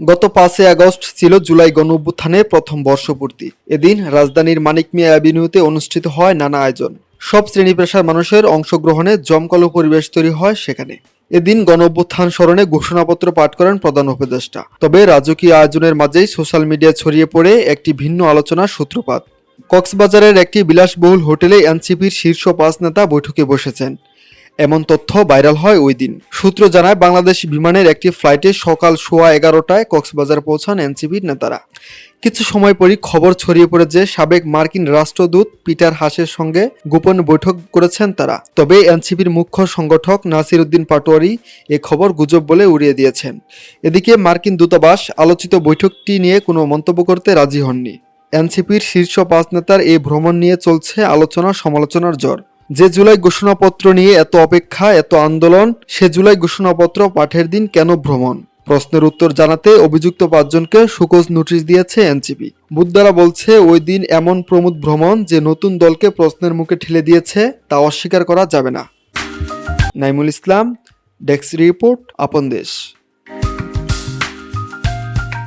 গত পাঁচই আগস্ট ছিল জুলাই গণ প্রথম বর্ষপূর্তি। এদিন রাজধানীর মানিক মিয়া অ্যাভিনিউতে অনুষ্ঠিত হয় নানা আয়োজন। সব শ্রেণি পেশার মানুষের অংশগ্রহণে জমকালো পরিবেশ তৈরি হয় সেখানে। এদিন গণ অভ্যুত্থান স্মরণে ঘোষণাপত্র পাঠ করেন প্রধান উপদেষ্টা। তবে রাজকীয় আয়োজনের মাঝেই সোশ্যাল মিডিয়া ছড়িয়ে পড়ে একটি ভিন্ন আলোচনার সূত্রপাত। কক্সবাজারের একটি বিলাসবহুল হোটেলে এনসিপির শীর্ষ পাঁচ নেতা বৈঠকে বসেছেন। এমন তথ্য ভাইরাল হয় ওই দিন। সূত্র জানায়, বাংলাদেশ বিমানের একটি ফ্লাইটে সকাল সোয়া এগারোটায় কক্সবাজার পৌঁছান এনসিপির নেতারা। কিছু সময় পরই খবর ছড়িয়ে পড়ে যে সাবেক মার্কিন রাষ্ট্রদূত পিটার হাসের সঙ্গে গোপন বৈঠক করেছেন তারা। তবে এনসিপির মুখ্য সংগঠক নাসির উদ্দিন পাটোয়ারি এ খবর গুজব বলে উড়িয়ে দিয়েছেন। এদিকে মার্কিন দূতাবাস আলোচিত বৈঠকটি নিয়ে কোনো মন্তব্য করতে রাজি হননি। এনসিপির শীর্ষ পাঁচ নেতার এই ভ্রমণ নিয়ে চলছে আলোচনা সমালোচনার জ্বর। যে জুলাই ঘোষণাপত্র নিয়ে এত অপেক্ষা, এত আন্দোলন, সে জুলাই ঘোষণাপত্র পাঠের দিন কেন ভ্রমণ? প্রশ্নের উত্তর জানাতে অভিযুক্ত পাঁচজনকে সুকোজ নোটিশ দিয়েছে এনসিপি। বুদ্ধারা বলছে, ওই দিন এমন প্রমোদ ভ্রমণ যে নতুন দলকে প্রশ্নের মুখে ঠেলে দিয়েছে, তা অস্বীকার করা যাবে না। নাইমুল ইসলাম, ডেস্ক রিপোর্ট, আপন দেশ।